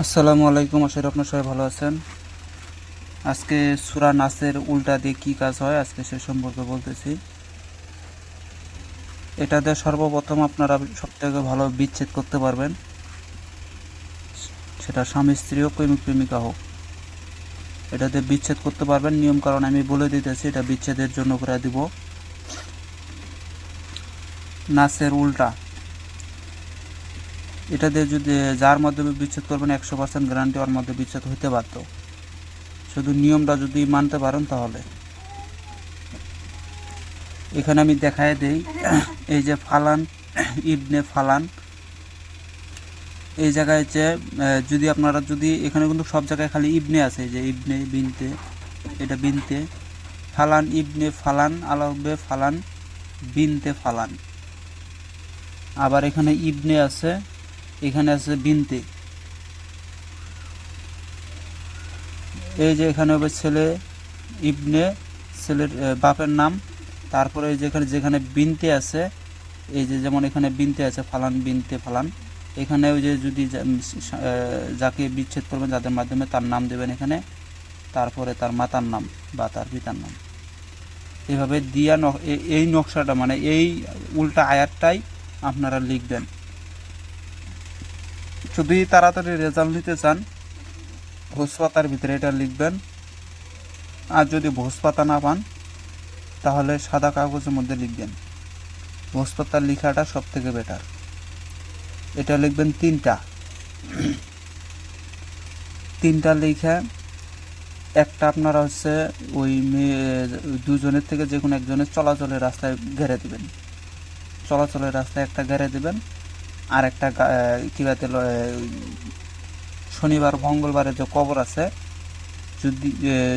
আসসালামু আলাইকুম, আশা করি আপনার সবাই ভালো আছেন। আজকে সুরা নাসের উল্টা দিয়ে কী কাজ হয়, আজকে সে সম্পর্কে বলতেছি। এটাতে সর্বপ্রথম আপনারা সবথেকে ভালো বিচ্ছেদ করতে পারবেন। সেটা স্বামী স্ত্রী হোক, প্রেমিক প্রেমিকা হোক। এটাতে বিচ্ছেদ করতে পারবেন। নিয়ম কারণ আমি বলে দিতেছি, এটা বিচ্ছেদের জন্য করে দিব। নাসের উল্টা। এটা দিয়ে যদি যার মাধ্যমে বিচ্ছেদ করবেন, একশো পার্সেন্ট গ্যারান্টি ওর মধ্যে বিচ্ছেদ হতে পারত শুধু নিয়মটা যদি মানতে পারেন তাহলে। এখানে আমি দেখায় দেই, এই যে ফালান, ইবনে ফালান। এই জায়গায় যে যদি আপনারা যদি, এখানে কিন্তু সব জায়গায় খালি ইবনে আছে যে ইবনে বিনতে, এটা বিনতে। ফালান ইবনে ফালান আলবে ফালান, বিনতে ফালান। আবার এখানে ইবনে আছে এখানে আছে বিনতে। এই যে এখানে হবে ছেলে ইবনে, ছেলের বাপের নাম। তারপরে এই যেখানে যেখানে বিনতে আছে, এই যে যেমন এখানে বিনতে আছে, ফালান বিনতে, ফালান। এখানে ওই যে যদি যাকে বিচ্ছেদ করবেন যাদের মাধ্যমে তার নাম দেবেন এখানে, তারপরে তার মাতার নাম বা তার পিতার নাম। এভাবে দিয়া এই নকশাটা মানে এই উল্টা আয়াতটাই আপনারা লিখবেন। যদি তাড়াতাড়ি রেজাল্ট নিতে চান ভোজ পাতার ভিতরে এটা লিখবেন। আর যদি ভোজ পাতা না পান, তাহলে সাদা কাগজের মধ্যে লিখবেন। ভোজ পাতার লেখাটা সব থেকে বেটার এটা লিখবেন তিনটা। তিনটা লেখা একটা আপনারা হচ্ছে ওই মেয়ে, দুজনের থেকে যে কোনো একজনের চলাচলের রাস্তায় ঘেরে দেবেন। চলাচলের রাস্তায় একটা ঘেরে দিবেন। আর একটা গা- কি বাতে ল- শনিবার মঙ্গলবারের যে কবর আছে, যদি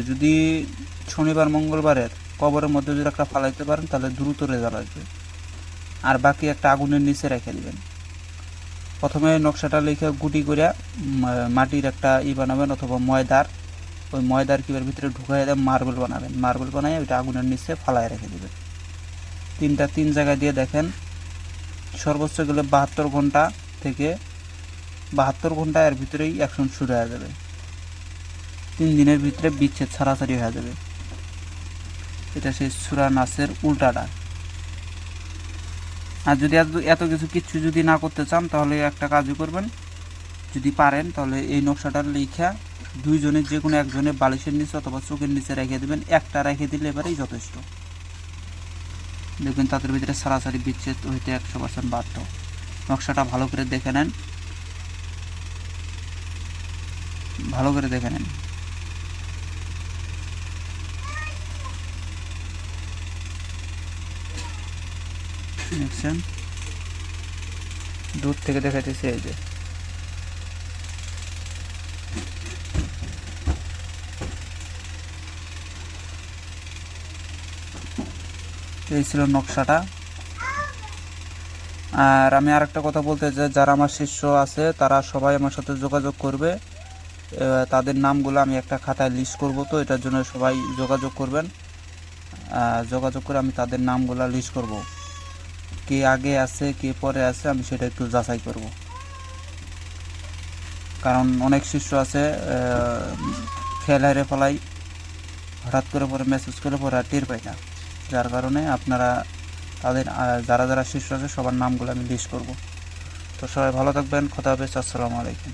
যদি শনিবার, মঙ্গলবারের কবরের মধ্যে যদি একটা ফালাইতে পারেন, তাহলে দ্রুত রেজাল্ট আসবে। আর বাকি একটা আগুনের নিচে রেখে দিবেন। প্রথমে নকশাটা লিখে গুটি করে মাটির একটা ই বানাবেন অথবা ময়দার, ওই ময়দার কিবার ভিতরে ঢুকাই দিয়ে মার্বেল বানাবেন। মার্বেল বানাই ওইটা আগুনের নিচে ফালায় রেখে দিবেন। তিনটা, তিন জায়গায় দিয়ে দেখেন সর্বোচ্চ গেলে বাহাত্তর ঘণ্টা থেকে বাহাত্তর ঘণ্টা এর ভিতরেই অ্যাকশন শুরু হয়ে যাবে। তিন দিনের ভিতরে বিচ্ছেদ ছাড়াছাড়ি হয়ে যাবে। এটা সেই সুরা নাসের উল্টাটা। আর যদি এত কিছু কিচ্ছু যদি না করতে চান, তাহলে একটা কাজই করবেন। যদি পারেন, তাহলে এই নকশাটা লিখা দুইজনের যে কোনো একজনের বালিশের নিচে অথবা চোখের নিচে রেখে দেবেন। একটা রেখে দিলে এবারেই যথেষ্ট। দেখবেন তাদের ভিতরে সারাসারি বিচ্ছেদ হইতে একশো পার্সেন্ট বাধ্য। নকশাটা ভালো করে দেখে নেন। ভালো করে দেখে নেন। দেখছেন? দূর থেকে দেখাইতেছে এই যে। এই ছিল নকশাটা। আর আমি আরেকটা কথা বলতে চাই, যারা আমার শিষ্য আছে, তারা সবাই আমার সাথে যোগাযোগ করবে। তাদের নামগুলো আমি একটা খাতায় লিস্ট করব, তো এটার জন্য সবাই যোগাযোগ করবেন। যোগাযোগ করে আমি তাদের নামগুলো লিস্ট করব। কে আগে আছে, কে পরে আছে, আমি সেটা একটু যাচাই করব। কারণ অনেক শিষ্য আছে খেয়াল হারে ফেলাই, হঠাৎ করে পরে মেসেজ করে পরে আর টের পাই না। যার কারণে আপনারা তাদের যারা যারা শিষ্য আছে সবার নামগুলো আমি লিস্ট করব। তো সবাই ভালো থাকবেন, খোদা হাফেজ, আসসালামু আলাইকুম।